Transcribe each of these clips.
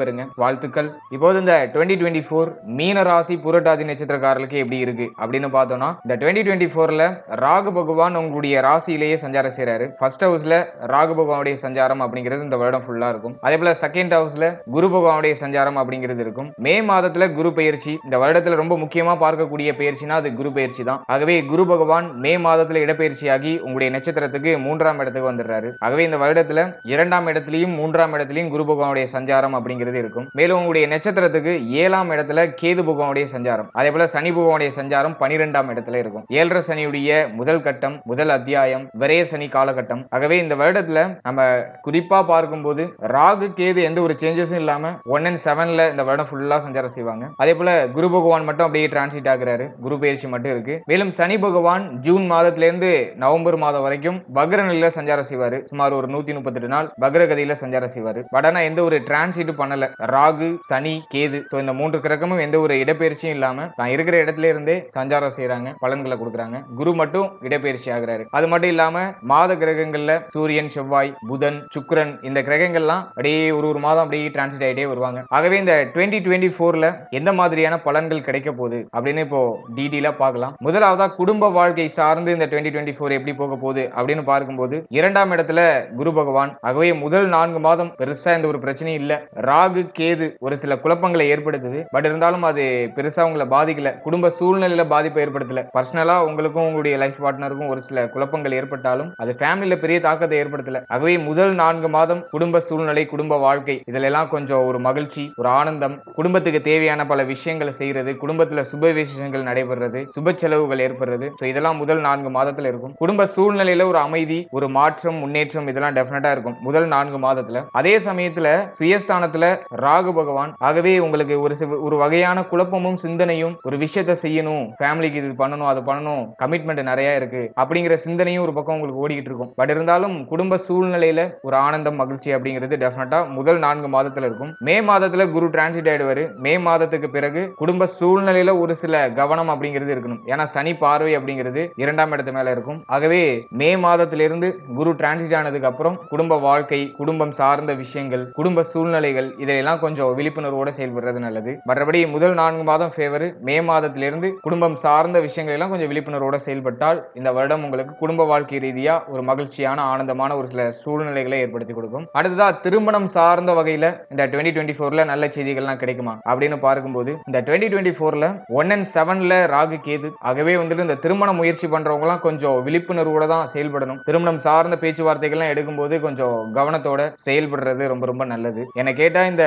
பயன்பெறுங்க வாழ்த்துக்கள். இப்போது இந்த டுவெண்ட்டி டுவெண்ட்டி ஃபோர் மீன ராசி புரட்டாதி நட்சத்திரக்காரர்களுக்கு எப்படி இருக்கு? அப்படின்னு பார்த்தோம்னா இந்த டுவெண்ட்டி டுவெண்ட்டி ஃபோர்ல ராகு பகவான் உங்களுடைய ராசியிலேயே சஞ்சாரம் செய்றாரு. ஃபர்ஸ்ட் ஹவுஸ்ல ராகு பகவானுடைய சஞ்சாரம் அப்படிங்கிறது இந்த வருடம் ஃபுல்லா இருக்கும். அதே போல செகண்ட் ஹவுஸ்ல குரு பகவானுடைய சஞ்சாரம் அப்படிங்கிறது இருக்கும். மே மாதத்துல குரு பயிற்சி இந்த வருடத்துல ரொம்ப முக்கியமா பார்க்கக்கூடிய பயிற்சினா அது குரு பயிற்சி தான். ஆகவே குரு பகவான் மே மாதத்துல இடப்பெயர்ச்சியாகி உங்களுடைய நட்சத்திரத்துக்கு மூன்றாம் இடத்துக்கு வந்துடுறாரு. ஆகவே இந்த வருடத்துல இரண்டாம் இடத்துலயும் மூன்றாம் இடத்துலயும் குரு பகவானுடைய சஞ்சாரம் அப்படிங்கிறது இருக்கும் மேலும் உங்களுடைய நட்சத்திரத்துக்கு ஏழாம் இடத்துல கேது பகவானுடைய சஞ்சாரம். அதே போல சனி பகவானுடைய சஞ்சாரம் பனிரெண்டாம் இடத்துல இருக்கும். ஏழரை சனியுடைய முதல் கட்டம் முதல் அத்தியாயம் விரைய சனி காலகட்டம். ஆகவே இந்த வருடத்துல நம்ம குறிப்பா பார்க்கும்போது ராகு கேது எந்த ஒரு சேஞ்சஸும் இல்லாம ஒன் அண்ட் செவன்ல இந்த வருடம் ஃபுல்லா சஞ்சாரம் செய்வாங்க. அதே போல குரு பகவான் மட்டும் அப்படியே டிரான்சிட் ஆகுறாரு. குரு பயிற்சி மட்டும் இருக்கு. மேலும் சனி பகவான் ஜூன் மாதத்துல இருந்து நவம்பர் மாதம் வரைக்கும் வக்ர நிலையில சஞ்சாரம் செய்வாரு. சுமார் ஒரு நூத்தி முப்பத்தெட்டு நாள் வக்ரகதியில சஞ்சாரம் செய்வாரு. பட் எந்த ஒரு டிரான்சிட் பண்ணல. ராகு சனி கேது. ஸோ இந்த மூன்று கிரகமும் எந்த ஒரு இடப்பெயர்ச்சியும் இல்லாம தான் இருக்கிற இடத்துல இருந்தே சஞ்சாரம் செய்யறாங்க பலன்களை கொடுக்குறாங்க. குரு மட்டும் இடப்பெயர்ச்சி ஆகிறாரு. அது மட்டும் இல்லாம மாத கிரகங்கள்ல சூரியன் செவ்வாய் புதன் சுக்கரன் இந்த கிரகங்கள்லாம் அப்படியே ஒரு ஒரு மாதம் அப்படியே டிரான்சிட் ஆகிட்டே வருவாங்க. ஆகவே இந்த டுவெண்ட்டி டுவெண்ட்டி ஃபோர்ல எந்த மாதிரியான பலன்கள் கிடைக்க போகுது அப்படின்னு இப்போ டீடெயிலா பார்க்கலாம். முதலாவதா குடும்ப வாழ்க்கை சார்ந்து இந்த டுவெண்ட்டி டுவெண்ட்டி ஃபோர் எப்படி போக போகுது அப்படின்னு பார்க்கும்போது இரண்டாம் இடத்துல குரு பகவான். ஆகவே முதல் நான்கு மாதம் பெருசா எந்த ஒரு பிரச்சனையும் இல்லை. ராகு கேது ஒரு சில குழப்பங்களை ஏற்படுத்துது. பட் இருந்தாலும் அது பெருசா உங்களை பாதிக்கல. குடும்ப சூழ்நிலையில பாதிப்பை ஏற்படுத்தல. பர்சனலா உங்களுக்கும் உங்களுடைய லைஃப் பார்ட்னருக்கும் ஒரு சில குழப்பங்கள் ஏற்பட்டாலும் அது ஃபேமிலியில பெரிய தாக்கத்தை ஏற்படுத்தல. ஆகவே முதல் நான்கு மாதம் குடும்ப சூழ்நிலை குடும்ப வாழ்க்கை இதுல எல்லாம் கொஞ்சம் ஒரு மகிழ்ச்சி ஒரு ஆனந்தம் குடும்பத்துக்கு தேவையான பல விஷயங்களை செய்யறது குடும்பத்துல சுப விசேஷங்கள் நடைபெறது சுப செலவுகள் ஏற்படுறது. ஸோ இதெல்லாம் முதல் நான்கு மாதத்துல இருக்கும். குடும்ப சூழ்நிலையில ஒரு அமைதி ஒரு மாற்றம் முன்னேற்றம் இதெல்லாம் டெஃபினட்டா இருக்கும். முதல் நான்கு மாதத்துல. அதே சமயத்துல சுயஸ்தானத்துல ராகு பகவான். ஆகவே உங்களுக்கு ஒரு ஒரு வகையான குழப்பமும் சிந்தனையும் ஒரு விஷயத்த செய்யணும். ஃபேமிலிக்கு இது பண்ணணும் அது பண்ணணும். கமிட்மெண்ட் நிறைய இருக்கு. அப்படிங்கிற சிந்தனையும் ஒரு பக்கம் உங்களுக்கு ஓடிக்கிட்டு இருக்கும். பட் இருந்தாலும் குடும்ப சூழ்நிலையில ஒரு ஆனந்தம் மகிழ்ச்சி அப்படிங்கிறது டெஃபினட்டா முதல் நான்கு மாதத்துல இருக்கும். மே மாதத்துல குரு டிரான்சிட் ஆயிடுவாரு. மே மாதத்துக்கு பிறகு குடும்ப சூழ்நிலையில ஒரு சில கவனம் அப்படிங்கிறது இருக்கணும். ஏன்னா சனி பார்வை அப்படிங்கிறது இரண்டாம் இடத்து மேல இருக்கும். ஆகவே மே மாதத்திலிருந்து குரு டிரான்சிட் ஆனதுக்கு அப்புறம் குடும்ப வாழ்க்கை குடும்பம் சார்ந்த விஷயங்கள் குடும்ப சூழ்நிலைகள் இதையெல்லாம் கொஞ்சம் விழிப்புணர்வோட செயல்படுறது நல்லது. மற்றபடி முதல் நான்கு மாதம் ஃபேவர் மே மாதத்திலிருந்து குடும்பம் சார்ந்த விஷயங்கள் எல்லாம் கொஞ்சம் விழிப்புணர்வோட செயல்பட்டால் இந்த வருடம் உங்களுக்கு குடும்ப வாழ்க்கை ரீதியா ஒரு மகிழ்ச்சியான ஆனந்தமான ஒரு சில சூழ்நிலைகளை ஏற்படுத்தி கொடுக்கும். அடுத்ததா திருமணம் சார்ந்த வகையில இந்த டுவெண்ட்டி டுவெண்ட்டி ஃபோர்ல நல்ல செய்திகள்லாம் கிடைக்குமா? அப்படின்னு பார்க்கும்போது இந்த டுவெண்ட்டி டுவெண்ட்டி ஃபோர்ல ஒன் அண்ட் செவன்ல ராகு கேது ஆகவே வந்துட்டு இந்த திருமண முயற்சி பண்ணுறவங்களாம் கொஞ்சம் விழிப்புணர்வோட தான் செயல்படணும். திருமணம் சார்ந்த பேச்சுவார்த்தைகள்லாம் எடுக்கும்போது கொஞ்சம் கவனத்தோட செயல்படுறது ரொம்ப ரொம்ப நல்லது. என்னை இந்த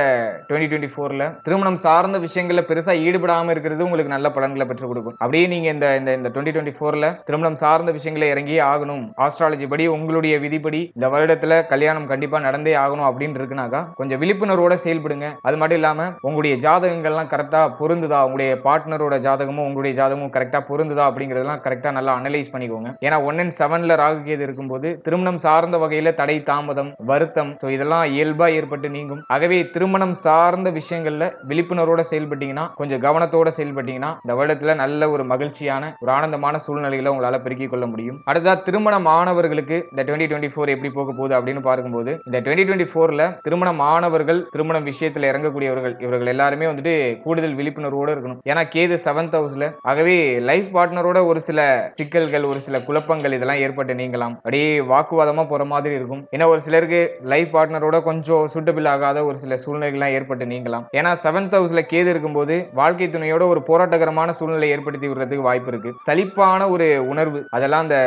டுவெண்ட்டி டுவெண்ட்டி ஃபோரில் திருமணம் சார்ந்த விஷயங்களில் பெருசாக ஈடுபடாமல் இருக்கிறது உங்களுக்கு நல்ல பலன்களை பெற்றுக் கொடுக்கும். அப்படியே நீங்கள் இந்த இந்த இந்த டுவெண்ட்டி டுவெண்ட்டி ஃபோரில் திருமணம் சார்ந்த விஷயங்களை இறங்கியே ஆகணும். ஆஸ்ட்ராலஜி படி உங்களுடைய விதிப்படி இந்த வருடத்தில் கல்யாணம் கண்டிப்பாக நடந்தே ஆகணும் அப்படின்னு இருக்குனாக்கா கொஞ்சம் விழிப்புணர்வோட செயல்படுங்க. அது மட்டும் இல்லாமல் உங்களுடைய ஜாதகங்கள்லாம் கரெக்டாக பொருந்துதா? உங்களுடைய பார்ட்னரோட ஜாதகமும் உங்களுடைய ஜாதகமும் கரெக்டாக பொருந்துதா? அப்படிங்கிறதெல்லாம் கரெக்டாக நல்லா அனலைஸ் பண்ணிக்கோங்க. ஏன்னா ஒன் அண்ட் செவனில் ராகு கேது இருக்கும்போது திருமணம் சார்ந்த வகையில் தடை தாமதம் வருத்தம். ஸோ இதெல்லாம் இயல்பாக ஏற்பட்டு நீங்கும். ஆகவே திருமணம் சார்ந்த விஷயங்கள்ல விழிப்புணர்வோட செயல்பட்டீங்கன்னா கொஞ்சம் கவனத்தோட செயல்பட்டீங்கன்னா இந்த வருடத்துல நல்ல ஒரு மகிழ்ச்சியான ஒரு ஆனந்தமான சூழ்நிலைகளை உங்களால பெருக்கிக் கொள்ள முடியும். அடுத்ததா திருமணம் ஆனவர்களுக்கு இந்த டுவெண்ட்டி டுவெண்ட்டி ஃபோர் எப்படி போக போகுது அப்படின்னு பார்க்கும்போது இந்த டுவெண்ட்டி டுவெண்ட்டி ஃபோர்ல திருமணம் ஆனவர்கள் திருமணம் விஷயத்துல இறங்கக்கூடியவர்கள் இவர்கள் எல்லாருமே வந்துட்டு கூடுதல் விழிப்புணர்வோட இருக்கணும். ஏன்னா கேது செவன்த் ஹவுஸ்ல ஆகவே லைஃப் பார்ட்னரோட ஒரு சில சிக்கல்கள் ஒரு சில குழப்பங்கள் இதெல்லாம் ஏற்பட்டு நீங்கலாம். அப்படியே வாக்குவாதமா போற மாதிரி இருக்கும். ஏன்னா ஒரு சிலருக்கு லைஃப் பார்ட்னரோட கொஞ்சம் சூட்டபிள் ஆகாத ஒரு சில சூழ்நிலைகள்லாம் ஏற்பட்டு நீங்கலாம். ஏன்னா செவன்த் ஹவுஸ்ல கேது இருக்கும்போது வாழ்க்கை துணையோட ஒரு போராட்டகரமான சூழ்நிலை ஏற்படுத்தி விடுறதுக்கு வாய்ப்பு இருக்கு. சலிப்பான ஒரு உணர்வு அதெல்லாம் அந்த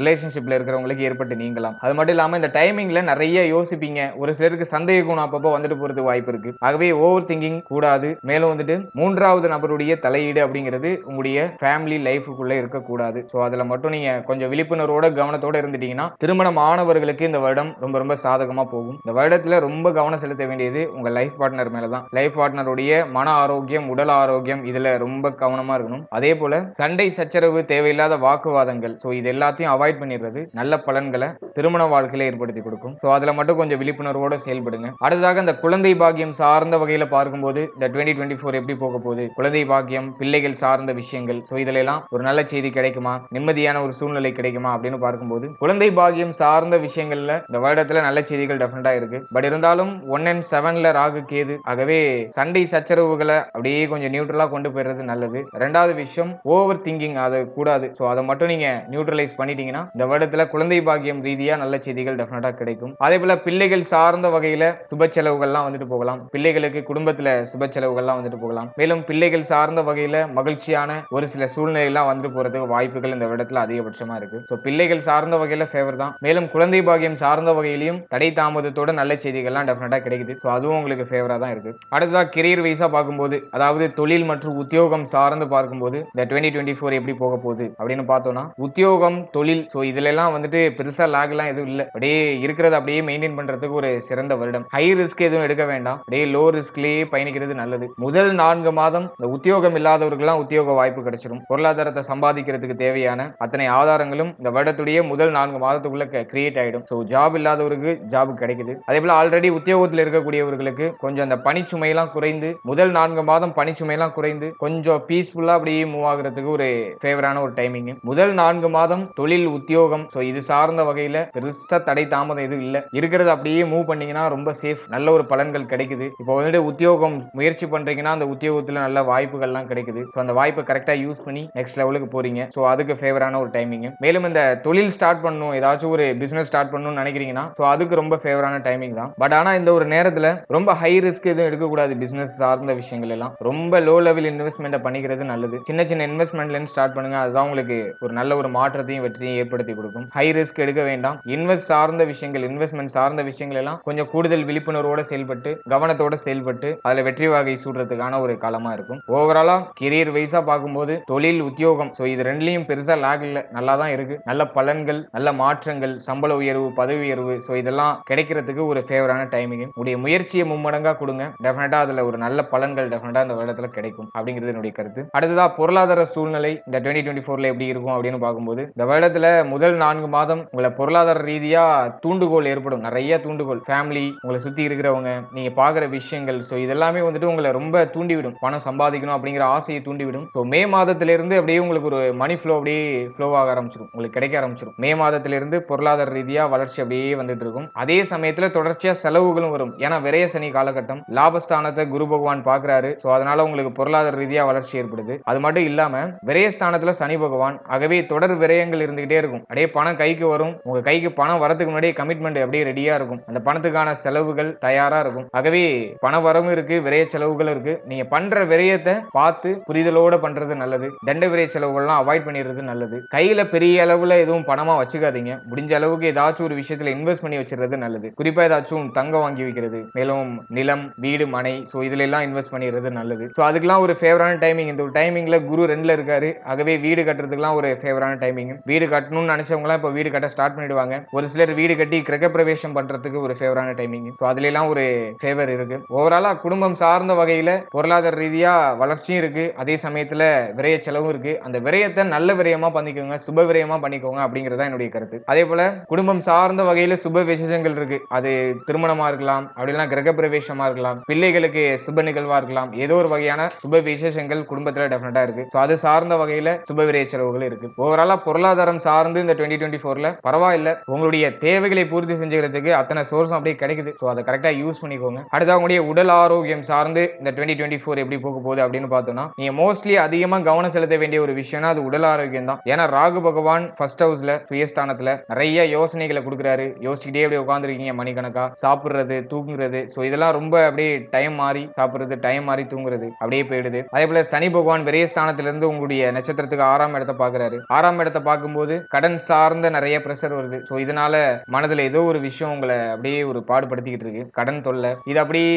ரிலேஷன்ஷிப்ல இருக்கிறவங்களுக்கு ஏற்பட்டு நீங்கலாம். அது மட்டும் இல்லாம இந்த டைமிங்ல நிறைய யோசிப்பீங்க. ஒரு சிலருக்கு சந்தேக குணம் அப்பப்போ வந்துட்டு போறதுக்கு வாய்ப்பு இருக்கு. ஆகவே ஓவர் திங்கிங் கூடாது. மேலும் வந்துட்டு மூன்றாவது நபருடைய தலையீடு அப்படிங்கிறது உங்களுடைய ஃபேமிலி லைஃபுக்குள்ள இருக்கக்கூடாது. ஸோ அதுல மட்டும் நீங்க கொஞ்சம் விழிப்புணர்வோட கவனத்தோட இருந்துட்டீங்கன்னா திருமணம் ஆனவர்களுக்கு இந்த வருடம் ரொம்ப ரொம்ப சாதகமா போகும். இந்த வருடத்துல ரொம்ப கவனம் செலுத்த வேண்டியது உங்கள் லைஃப் பார்ட்னர் மேலதான். லைஃப் பார்ட்னருடைய மன ஆரோக்கியம் உடல் ஆரோக்கியம் இதில் ரொம்ப கவனமாக இருக்கணும். அதே போல் சண்டை சச்சரவு தேவையில்லாத வாக்குவாதங்கள். ஸோ இது எல்லாத்தையும் அவாய்ட் பண்ணிடுறது நல்ல பலன்களை திருமண வாழ்க்கையில் ஏற்படுத்தி கொடுக்கும். ஸோ அதில் மட்டும் கொஞ்சம் விழிப்புணர்வோடு செயல்படுங்க. அடுத்ததாக இந்த குழந்தை பாக்கியம் சார்ந்த வகையில் பார்க்கும்போது இந்த டுவெண்ட்டி டுவெண்ட்டி ஃபோர் எப்படி போக போகுது? குழந்தை பாக்கியம் பிள்ளைகள் சார்ந்த விஷயங்கள். ஸோ இதுல எல்லாம் ஒரு நல்ல செய்தி கிடைக்குமா? நிம்மதியான ஒரு சூழ்நிலை கிடைக்குமா? அப்படின்னு பார்க்கும்போது குழந்தை பாக்கியம் சார்ந்த விஷயங்கள்ல இந்த வருடத்தில் நல்ல செய்திகள் டெஃபினட்டாக இருக்கு. பட் இருந்தாலும் ஒன் அண்ட் செவன்ல ராகு கேது. ஆகவே சண்டை சச்சரவுகளை அப்படியே கொஞ்சம் நியூட்ரலாக கொண்டு போயிடுறது நல்லது. ரெண்டாவது விஷயம் ஓவர் திங்கிங் அது கூடாது. ஸோ அதை மட்டும் நீங்கள் நியூட்ரலைஸ் பண்ணிட்டீங்கன்னா இந்த வருடத்தில் குழந்தை பாக்கியம் ரீதியாக நல்ல செய்திகள் டெஃபினட்டாக கிடைக்கும். அதே போல் பிள்ளைகள் சார்ந்த வகையில் சுப செலவுகள்லாம் வந்துட்டு போகலாம். பிள்ளைகளுக்கு குடும்பத்தில் சுப செலவுகள்லாம் வந்துட்டு போகலாம். மேலும் பிள்ளைகள் சார்ந்த வகையில் மகிழ்ச்சியான ஒரு சில சூழ்நிலையெல்லாம் வந்துட்டு போகிறதுக்கு வாய்ப்புகள் இந்த வருடத்துல அதிகபட்சமாக இருக்கு. ஸோ பிள்ளைகள் சார்ந்த வகையில் ஃபேவர் தான். மேலும் குழந்தை பாக்கியம் சார்ந்த வகையிலையும் தடை தாமதத்தோட நல்ல செய்திகள்லாம் டெஃபினட்டாக கிடைக்குது. ஸோ அதுவும் உங்களுக்கு ஃபேவரா தான் இருக்கு. அடுத்ததா கெரியர் வைஸா பார்க்கும்போது அதாவது தொழில் மற்றும் உத்தியோகம் சார்ந்து பார்க்கும்போது இந்த டுவெண்ட்டி டுவெண்ட்டி ஃபோர் எப்படி போக போகுது அப்படின்னு பார்த்தோம்னா உத்தியோகம் தொழில் ஸோ இதுல எல்லாம் வந்துட்டு பெருசா lag எல்லாம் எதுவும் இல்லை. அப்படியே இருக்கிறத அப்படியே மெயின்டைன் பண்றதுக்கு ஒரு சிறந்த வருடம். ஹை ரிஸ்க் எதுவும் எடுக்க வேண்டாம். அப்படியே லோ ரிஸ்க்லயே பயணிக்கிறது நல்லது. முதல் நான்கு மாதம் இந்த உத்தியோகம் இல்லாதவர்கள்லாம் உத்தியோக வாய்ப்பு கிடைச்சிடும் பொருளாதாரத்தை சம்பாதிக்கிறதுக்கு தேவையான அத்தனை ஆதாரங்களும் இந்த வருடத்துடைய முதல் நான்கு மாதத்துக்குள்ள கிரியேட் ஆயிடும். ஸோ ஜாப் இல்லாதவருக்கு ஜாப் கிடைக்குது. அதே போல ஆல்ரெடி உத்தியோகத்தில் இருக்கக்கூடியவர்களுக்கு கொஞ்சம் அந்த பணிச்சுமையெல்லாம் குறைந்து முதல் நான்கு மாதம் பணிச்சுமையெல்லாம் குறைந்து கொஞ்சம் பீஸ்ஃபுல்லாக அப்படியே மூவ் ஆகுறதுக்கு ஒரு ஃபேவரான ஒரு டைமிங் முதல் நான்கு மாதம் தொழில் உத்தியோகம். ஸோ இது சார்ந்த வகையில் பெருசாக தடை தாமதம் எதுவும் இல்லை. இருக்கிறது அப்படியே மூவ் பண்ணீங்கன்னா ரொம்ப சேஃப் நல்ல ஒரு பலன்கள் கிடைக்குது. இப்போ வந்துட்டு உத்தியோகம் முயற்சி பண்ணுறீங்கன்னா அந்த உத்தியோகத்தில் நல்ல வாய்ப்புகள்லாம் கிடைக்குது. ஸோ அந்த வாய்ப்பை கரெக்டாக யூஸ் பண்ணி நெக்ஸ்ட் லெவலுக்கு போகிறீங்க ஸோ அதுக்கு ஃபேவரான ஒரு டைமிங் மேலும் இந்த தொழில் ஸ்டார்ட் பண்ணணும் ஏதாச்சும் ஒரு பிஸ்னஸ் ஸ்டார்ட் பண்ணணும்னு நினைக்கிறீங்கன்னா ஸோ அதுக்கு ரொம்ப ஃபேவரான டைமிங் தான். பட் ஆனால் இந்த ஒரு நேரத்தில் ரொம்ப ஹை ரிஸ்க் எதுவும் எடுக்கக்கூடாது பிஸ்னஸ் சார்ந்த விஷயங்கள் எல்லாம். ரொம்ப லோ லெவல் இன்வெஸ்ட்மெண்ட்டை பண்ணிக்கிறது நல்லது. சின்ன சின்ன இன்வெஸ்ட்மெண்ட்லேருந்து ஸ்டார்ட் பண்ணுங்க. அதுதான் உங்களுக்கு ஒரு நல்ல ஒரு மாற்றத்தையும் வெற்றியையும் ஏற்படுத்தி கொடுக்கும். ஹை ரிஸ்க் எடுக்க வேண்டாம். இன்வெஸ்ட் சார்ந்த விஷயங்கள் இன்வெஸ்ட்மெண்ட் சார்ந்த விஷயங்கள் எல்லாம் கொஞ்சம் கூடுதல் விழிப்புணர்வோட செயல்பட்டு கவனத்தோட செயல்பட்டு அதில் வெற்றி வகை சூடுறதுக்கான ஒரு காலமாக இருக்கும். ஓவராலாக கெரியர் வைஸாக பார்க்கும்போது தொழில் உத்தியோகம் ஸோ இது ரெண்டுலையும் பெருசாக லாக் இல்லை. நல்லா தான் இருக்கு. நல்ல பலன்கள் நல்ல மாற்றங்கள் சம்பள உயர்வு பதவி உயர்வு ஸோ இதெல்லாம் கிடைக்கிறதுக்கு ஒரு ஃபேவரான டைமிங் உடைய முயற்சி முயற்சியை மும்மடங்கா கொடுங்க. டெஃபினட்டா அதுல ஒரு நல்ல பலன்கள் டெஃபினட்டா இந்த வருடத்துல கிடைக்கும் அப்படிங்கிறது என்னுடைய கருத்து. அடுத்ததா பொருளாதார சூழ்நிலை இந்த டுவெண்ட்டி டுவெண்ட்டி ஃபோர்ல எப்படி இருக்கும் அப்படின்னு பார்க்கும்போது இந்த வருடத்துல முதல் நான்கு மாதம் உங்களை பொருளாதார ரீதியா தூண்டுகோல் ஏற்படும். நிறைய தூண்டுகோல் ஃபேமிலி உங்களை சுத்தி இருக்கிறவங்க நீங்க பாக்குற விஷயங்கள். ஸோ இதெல்லாமே வந்துட்டு உங்களை ரொம்ப தூண்டிவிடும். பணம் சம்பாதிக்கணும் அப்படிங்கிற ஆசையை தூண்டிவிடும். ஸோ மே மாதத்துல இருந்து அப்படியே உங்களுக்கு ஒரு மணி ஃப்ளோ அப்படியே ஃப்ளோ ஆக ஆரம்பிச்சிடும் உங்களுக்கு கிடைக்க ஆரம்பிச்சிடும் மே மாதத்துல இருந்து பொருளாதார ரீதியா வளர்ச்சி அப்படியே வந்துட்டு இருக்கும். அதே சமயத்துல தொடர்ச்சியா செலவுகளும் வரும். ஏன்னா விரைய சனி காலகட்டம் லாபஸ்தானத்தை குரு பகவான் பாக்குறாரு ஸோ அதனால உங்களுக்கு பொருளாதார ரீதியா வளர்ச்சி ஏற்படுது. அது மட்டும் இல்லாம விரயஸ்தானத்துல சனி பகவான் ஆகவே தொடர் விரயங்கள் இருந்துகிட்டே இருக்கும். அப்படியே பணம் கைக்கு வரும். உங்க கைக்கு பணம் வரதுக்கு முன்னாடியே கமிட்மெண்ட் அப்படியே ரெடியா இருக்கும். அந்த பணத்துக்கான செலவுகள் தயாரா இருக்கும். ஆகவே பண வரவும் இருக்கு விரைய செலவுகளும் இருக்கு. நீங்க பண்ற விரயத்தை பார்த்து புரிதலோட பண்றது நல்லது. தண்ட விரைய செலவுகள்லாம் அவாய்ட் பண்ணிடுறது நல்லது. கையில பெரிய அளவுல எதுவும் பணமா வச்சுக்காதீங்க. முடிஞ்ச அளவுக்கு ஏதாச்சும் ஒரு விஷயத்துல இன்வெஸ்ட் பண்ணி வச்சிடுறது நல்லது. குறிப்பா ஏதாச்சும் தங்கம் வாங்கி வைக்கிறது. மேலும் நிலம் வீடு மனை. ஸோ இதுல எல்லாம் இன்வெஸ்ட் பண்ணிடுறது நல்லது. ஸோ அதுக்கெல்லாம் ஒரு ஃபேவரான டைமிங் இந்த டைமிங்ல குரு ரெண்டுல இருக்காரு. ஆகவே வீடு கட்டுறதுக்குலாம் ஒரு ஃபேவரான டைமிங் வீடு கட்டணும்னு நினைச்சவங்களாம் இப்போ வீடு கட்ட ஸ்டார்ட் பண்ணிடுவாங்க. ஒரு சிலர் வீடு கட்டி கிரக பிரவேசம் பண்றதுக்கு ஒரு ஃபேவரான டைமிங் ஸோ அதுல எல்லாம் ஒரு ஃபேவர் இருக்கு. ஓவராலா குடும்பம் சார்ந்த வகையில பொருளாதார ரீதியா வளர்ச்சியும் இருக்கு. அதே சமயத்துல விரைய செலவும் இருக்கு. அந்த விரயத்தை நல்ல விரயமா பண்ணிக்கோங்க சுப விரயமா பண்ணிக்கோங்க அப்படிங்கறதா என்னுடைய கருத்து. அதே போல குடும்பம் சார்ந்த வகையில சுப விசேஷங்கள் இருக்கு. அது திருமணமா இருக்கலாம். அப்படிலாம் கிரக கிரகப்பிரவேசமா இருக்கலாம். பிள்ளைகளுக்கு சுப நிகழ்வா இருக்கலாம். ஏதோ ஒரு வகையான சுப விசேஷங்கள் குடும்பத்துல டெஃபினட்டா இருக்கு. அது சார்ந்த வகையில சுப விரைய செலவுகள் இருக்கு. ஓவராலா பொருளாதாரம் சார்ந்து இந்த டுவெண்ட்டி டுவெண்ட்டி ஃபோர்ல பரவாயில்ல. உங்களுடைய தேவைகளை பூர்த்தி செஞ்சுக்கிறதுக்கு அத்தனை சோர்ஸும் அப்படியே கிடைக்குது. ஸோ அதை கரெக்டா யூஸ் பண்ணிக்கோங்க. அடுத்து உங்களுடைய உடல் ஆரோக்கியம் சார்ந்து இந்த டுவெண்ட்டி டுவெண்ட்டி ஃபோர் எப்படி போக போகுது அப்படின்னு பார்த்தோம்னா நீங்க மோஸ்ட்லி அதிகமா கவனம் செலுத்த வேண்டிய ஒரு விஷயம்னா அது உடல் ஆரோக்கியம் தான். ஏன்னா ராகு பகவான் ஃபர்ஸ்ட் ஹவுஸ்ல சுயஸ்தானத்துல நிறைய யோசனைகளை கொடுக்குறாரு. யோசிச்சுக்கிட்டே அப்படியே உட்காந்துருக்கீங்க மணிக்கணக்கா. சாப்பிடுறது தூங்குறது. ஸோ ஸோ இதெல்லாம் ரொம்ப அப்படியே டைம் மாறி சாப்பிட்றது டைம் மாறி தூங்குறது அப்படியே போயிடுது. அதே போல சனி பகவான் பெரிய ஸ்தானத்திலிருந்து உங்களுடைய நட்சத்திரத்துக்கு ஆறாம் இடத்தை பார்க்குறாரு. ஆறாம் இடத்தை பார்க்கும்போது கடன் சார்ந்த நிறைய ப்ரெஷர் வருது. ஸோ இதனால மனதில் ஏதோ ஒரு விஷயம் உங்களை அப்படியே ஒரு பாடுபடுத்திக்கிட்டு இருக்கு. கடன் தொல்லை. இது அப்படியே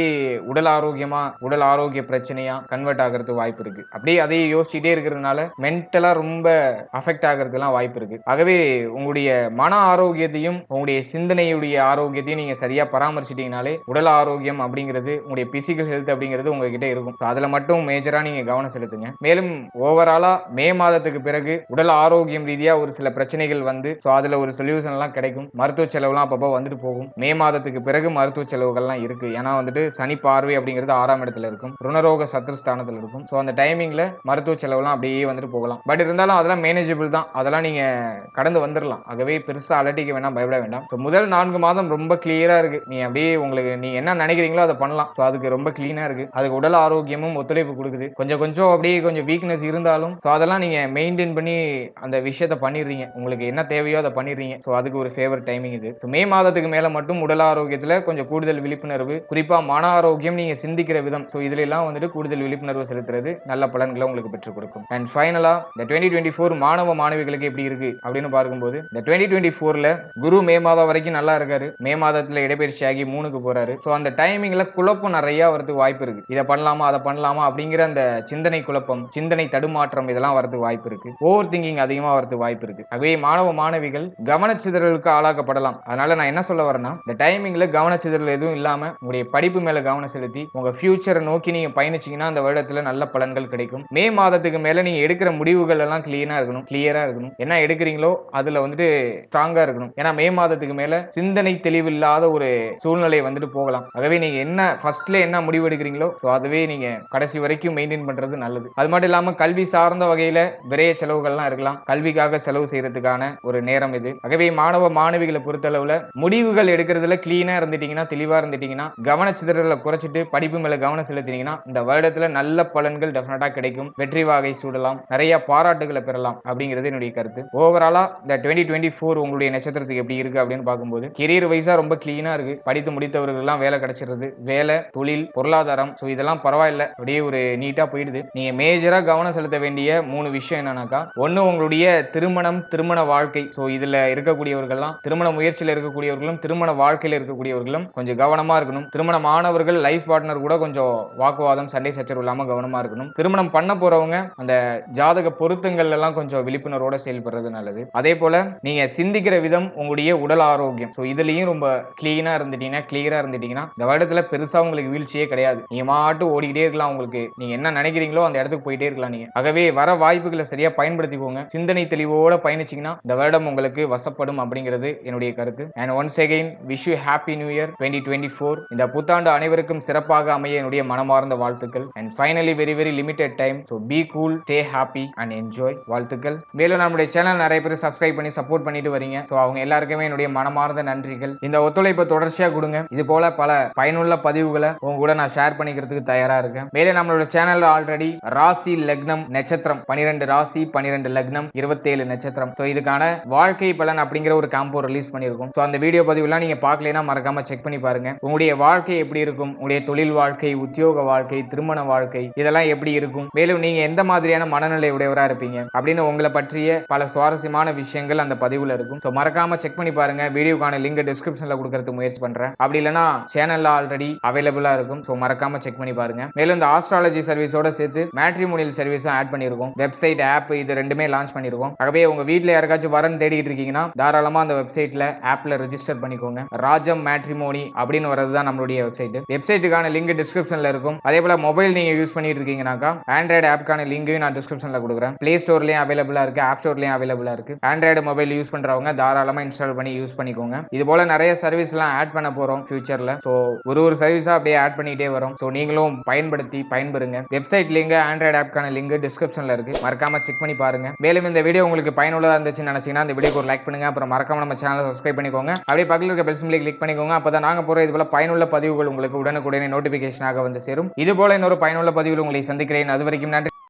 உடல் ஆரோக்கியமா உடல் ஆரோக்கிய பிரச்சனையா கன்வெர்ட் ஆகிறதுக்கு வாய்ப்பு இருக்கு. அப்படியே அதையே யோசிச்சுட்டே இருக்கிறதுனால மென்டலா ரொம்ப அஃபெக்ட் ஆகிறதுலாம் வாய்ப்பு இருக்கு. ஆகவே உங்களுடைய மன ஆரோக்கியத்தையும் உங்களுடைய சிந்தனையுடைய ஆரோக்கியத்தையும் நீங்க சரியா பராமரிச்சிட்டீங்கனாலே உடல் ஆரோக்கியம் அப்படிங்கிறது உங்களுடைய பிசிக்கல் ஹெல்த் அப்படிங்கிறது உங்ககிட்ட இருக்கும். அதில் அதுல மட்டும் மேஜரா நீங்க கவனம் செலுத்துங்க. மேலும் ஓவராலா மே மாதத்துக்கு பிறகு உடல் ஆரோக்கியம் ரீதியா ஒரு சில பிரச்சனைகள் வந்து ஸோ அதுல ஒரு சொல்யூஷன் எல்லாம் கிடைக்கும். மருத்துவ செலவுலாம் அப்பப்போ வந்துட்டு போகும். மே மாதத்துக்கு பிறகு மருத்துவ செலவுகள்லாம் இருக்கு. ஏன்னா வந்துட்டு சனி பார்வை அப்படிங்கிறது ஆறாம் இடத்துல இருக்கும். ருணரோக சத்ருஸ்தானத்தில் இருக்கும். ஸோ அந்த டைமிங்ல மருத்துவ செலவுலாம் அப்படியே வந்துட்டு போகலாம். பட் இருந்தாலும் அதெல்லாம் மேனேஜபிள் தான். அதெல்லாம் நீங்க கடந்து வந்துடலாம் ஆகவே பெருசா அலட்டிக்க வேணாம் பயப்பட வேண்டாம். ஸோ முதல் நான்கு மாதம் ரொம்ப கிளியரா இருக்கு. நீ அப்படியே உங்களுக்கு நீ என்ன நினைக்கிறீங்களோ அதை பண்ணலாம். ஸோ அதுக்கு ரொம்ப க்ளீனாக இருக்கு. அதுக்கு உடல் ஆரோக்கியமும் ஒத்துழைப்பு கொடுக்குது. கொஞ்சம் கொஞ்சம் அப்படியே கொஞ்சம் வீக்னஸ் இருந்தாலும் ஸோ அதெல்லாம் நீங்கள் மெயின்டைன் பண்ணி அந்த விஷயத்தை பண்ணிடுறீங்க. உங்களுக்கு என்ன தேவையோ அதை பண்ணிடுறீங்க. ஸோ அதுக்கு ஒரு ஃபேவர் டைமிங் இது. ஸோ மே மாதத்துக்கு மேலே மட்டும் உடல் ஆரோக்கியத்தில் கொஞ்சம் கூடுதல் விழிப்புணர்வு குறிப்பாக மன ஆரோக்கியம் நீங்கள் சிந்திக்கிற விதம். ஸோ இதுலெல்லாம் வந்துட்டு கூடுதல் விழிப்புணர்வு செலுத்துறது நல்ல பலன்களை உங்களுக்கு பெற்றுக் கொடுக்கும். அண்ட் ஃபைனலாக இந்த டுவெண்ட்டி டுவெண்ட்டி ஃபோர் மாணவ மாணவிகளுக்கு எப்படி இருக்கு அப்படின்னு பார்க்கும்போது இந்த டுவெண்ட்டி டுவெண்ட்டி ஃபோரில் குரு மே மாதம் வரைக்கும் நல்லா இருக்காரு. மே மாதத்தில் இடப்பெயர்ச்சி ஆகி மூணுக்கு போறாரு. ஸோ அந்த அந்த டைமிங்ல குழப்பம் நிறைய வரதுக்கு வாய்ப்பு இருக்கு. இதை பண்ணலாமா அதை பண்ணலாமா அப்படிங்கிற அந்த சிந்தனை குழப்பம் சிந்தனை தடுமாற்றம் இதெல்லாம் வரதுக்கு வாய்ப்பு இருக்கு. ஓவர் திங்கிங் அதிகமா வரதுக்கு வாய்ப்பு இருக்கு. ஆகவே மாணவ மாணவிகள் கவனச்சிதறலுக்கு ஆளாக்கப்படலாம். அதனால நான் என்ன சொல்ல வரேன்னா இந்த டைமிங்ல கவனச்சிதறல் எதுவும் இல்லாம உங்களுடைய படிப்பு மேல கவனம் செலுத்தி உங்க ஃபியூச்சரை நோக்கி நீங்க பயணிச்சீங்கன்னா அந்த வருடத்துல நல்ல பலன்கள் கிடைக்கும். மே மாதத்துக்கு மேல நீங்க எடுக்கிற முடிவுகள் எல்லாம் கிளீனா இருக்கணும் கிளியரா இருக்கணும். என்ன எடுக்கிறீங்களோ அதுல வந்துட்டு ஸ்ட்ராங்கா இருக்கணும். ஏன்னா மே மாதத்துக்கு மேல சிந்தனை தெளிவில்லாத ஒரு சூழ்நிலை வந்துட்டு போகலாம். ஆகவே நீங்க என்ன ஃபர்ஸ்ட்ல என்ன முடிவு எடுக்கிறீங்களோ ஸோ அதுவே நீங்க கடைசி வரைக்கும் மெயின்டைன் பண்றது நல்லது. அது மட்டும் இல்லாம கல்வி சார்ந்த வகையில விரைய செலவுகள்லாம் இருக்கலாம். கல்விக்காக செலவு செய்யறதுக்கான ஒரு நேரம் இது. ஆகவே மாணவ மாணவிகளை பொறுத்தளவுல முடிவுகள் எடுக்கிறதுல கிளீனா இருந்துட்டீங்கன்னா தெளிவா இருந்துட்டீங்கன்னா கவனச்சிதறலை குறைச்சிட்டு படிப்பு மேல கவனம் செலுத்தினீங்கன்னா இந்த வருடத்துல நல்ல பலன்கள் டெஃபினட்டா கிடைக்கும். வெற்றி வாகை சூடலாம். நிறைய பாராட்டுகளை பெறலாம் அப்படிங்கிறது என்னுடைய கருத்து. ஓவராலா இந்த டுவெண்ட்டி டுவெண்ட்டி ஃபோர் உங்களுடைய நட்சத்திரத்துக்கு எப்படி இருக்கு அப்படின்னு பார்க்கும்போது கெரியர் வைஸா ரொம்ப கிளீனா இருக்கு. படித்து முடித்தவர்கள்லாம் வேலை கிடைச்சிருது. வேலை தொழில் பொருளாதாரம். ஸோ இதெல்லாம் பரவாயில்ல. அப்படியே ஒரு நீட்டாக போயிடுது. நீங்கள் மேஜராக கவனம் செலுத்த வேண்டிய மூணு விஷயம் என்னன்னாக்கா ஒன்று உங்களுடைய திருமணம் திருமண வாழ்க்கை. ஸோ இதில் இருக்கக்கூடியவர்கள்லாம் திருமண முயற்சியில் இருக்கக்கூடியவர்களும் திருமண வாழ்க்கையில் இருக்கக்கூடியவர்களும் கொஞ்சம் கவனமாக இருக்கணும். திருமணமானவர்கள் லைஃப் பார்ட்னர் கூட கொஞ்சம் வாக்குவாதம் சண்டை சச்சரவு இல்லாமல் கவனமாக இருக்கணும். திருமணம் பண்ண போகிறவங்க அந்த ஜாதக பொருத்தங்கள் எல்லாம் கொஞ்சம் விழிப்புணர்வோட செயல்படுறது நல்லது. அதே போல் நீங்கள் சிந்திக்கிற விதம் உங்களுடைய உடல் ஆரோக்கியம். ஸோ இதுலேயும் ரொம்ப க்ளீனாக இருந்துட்டீங்கன்னா கிளியரா இருந்துட்டீங்கன்னா இந்த வருடத்துல பெருசா உங்களுக்கு வீழ்ச்சியே கிடையாது. நீங்க மாட்டு ஓடிக்கிட்டே இருக்கலாம் உங்களுக்கு. நீங்க என்ன நினைக்கிறீங்களோ அந்த இடத்துக்கு போயிட்டே இருக்கலாம் நீங்க. ஆகவே வர வாய்ப்புகளை சரியா பயன்படுத்திக்கோங்க. சிந்தனை தெளிவோட பயணிச்சீங்கன்னா இந்த வருடம் உங்களுக்கு வசப்படும் அப்படிங்கிறது என்னுடைய கருத்து. And once again wish you happy new year twenty twenty four இந்த புத்தாண்டு அனைவருக்கும் சிறப்பாக அமைய என்னுடைய மனமார்ந்த வாழ்த்துக்கள். And finally very very limited time so be cool stay happy and enjoy வாழ்த்துக்கள். மேலும் நம்முடைய சேனல் நிறைய பேர் சப்ஸ்கிரைப் பண்ணி சப்போர்ட் பண்ணிட்டு வரீங்க. ஸோ அவங்க எல்லாருக்குமே என்னுடைய மனமார்ந்த நன்றிகள். இந்த ஒத்துழைப்பை தொடர்ச்சியாக கொடுங்க. இது போல பல பயனுள்ள பதிவுகளை உங்க கூட நான் ஷேர் பண்ணிக்கிறதுக்கு தயாரா இருக்கேன். மேலே நம்மளோட சேனல்ல ஆல்ரெடி ராசி லக்னம் நட்சத்திரம் பனிரெண்டு ராசி பனிரெண்டு லக்னம் இருபத்தேழு நட்சத்திரம். ஸோ இதுக்கான வாழ்க்கை பலன் அப்படிங்கிற ஒரு காம்போ ரிலீஸ் பண்ணியிருக்கோம். ஸோ அந்த வீடியோ பதிவுலாம் நீங்க பார்க்கலைன்னா மறக்காம செக் பண்ணி பாருங்க. உங்களுடைய வாழ்க்கை எப்படி இருக்கும்? உங்களுடைய தொழில் வாழ்க்கை உத்தியோக வாழ்க்கை திருமண வாழ்க்கை இதெல்லாம் எப்படி இருக்கும்? மேலும் நீங்க எந்த மாதிரியான மனநிலை உடையவரா இருப்பீங்க? அப்படின்னு உங்களை பற்றிய பல சுவாரஸ்யமான விஷயங்கள் அந்த பதிவுல இருக்கும். ஸோ மறக்காம செக் பண்ணி பாருங்க. வீடியோக்கான லிங்க் டிஸ்கிரிப்ஷன்ல கொடுக்கறதுக்கு முயற்சி பண்றேன். அப்படி இல்லைன்னா சேனல்ல ஆல்ரெடி அவைலபிளா இருக்கும். ஸோ மறக்காம செக் பண்ணி பாருங்க. மேலும் இந்த ஆஸ்ட்ராலஜி சர்வீஸோட சேர்த்து மேட்ரிமோனியல் சர்வீஸும் ஆட் பண்ணியிருக்கோம் வெப்சைட் ஆப் இது ரெண்டுமே லான்ச் பண்ணியிருக்கோம் ஆகவே உங்க வீட்டில் யாருக்காச்சும் வரன்னு தேடிட்டு இருக்கீங்கன்னா தாராளமா அந்த வெப்சைட்ல ஆப்ல ரெஜிஸ்டர் பண்ணிக்கோங்க. ராஜம் மேட்ரிமோனி அப்படின்னு வரது தான் நம்மளுடைய வெப்சைட் வெப்சைட்டுக்கான லிங்க் டிஸ்கிரிப்ஷன்ல இருக்கும். அதே போல மொபைல் நீங்க யூஸ் பண்ணிட்டு இருக்கீங்கன்னாக்கா ஆண்ட்ராய்டு ஆப்க்கான லிங்கையும் நான் டிஸ்கிரிப்ஷன்ல கொடுக்குறேன். பிளே ஸ்டோர்லயும் அவைலபிளா இருக்கு ஆப் ஸ்டோர்லயும் அவைலபிளா இருக்கு. ஆண்ட்ராய்டு மொபைல் யூஸ் பண்றவங்க தாராளமா இன்ஸ்டால் பண்ணி யூஸ் பண்ணிக்கோங்க. இது போல நிறைய சர்வீஸ் எல்லாம் ஆட் பண்ண போறோம் ஃபியூச்சர்ல ஸோ ஒரு ஒரு சர்வீஸா அப்படியே ஆட் பண்ணிட்டே வரும். ஸோ நீங்களும் பயன்படுத்தி பயன்பெறுங்க. வெப்சைட் லிங்க் ஆண்ட்ராய்டு ஆப்க்கான லிங்க் டிஸ்கிரிப்ஷன்ல இருக்கு. மறக்காம செக் பண்ணி பாருங்க. மேலும் இந்த வீடியோ உங்களுக்கு பயனுள்ளதா இருந்துச்சுன்னு நினைச்சீங்கன்னா இந்த வீடியோக்கு ஒரு லைக் பண்ணுங்க. அப்புறம் மறக்காம நம்ம சேனலை சப்ஸ்கிரைப் பண்ணிக்கோங்க. அப்படியே பக்கத்தில் இருக்க பெல் சிம்லி கிளிக் பண்ணிக்கோங்க. அப்பதான் நாங்க போற இது போல பயனுள்ள பதிவுகள் உங்களுக்கு உடனுக்குடனே நோட்டிபிகேஷனாக வந்து சேரும். இது போல இன்னொரு பயனுள்ள பதிவில் உங்களை சந்திக்கிறேன். அது வரைக்கும் நன்றி.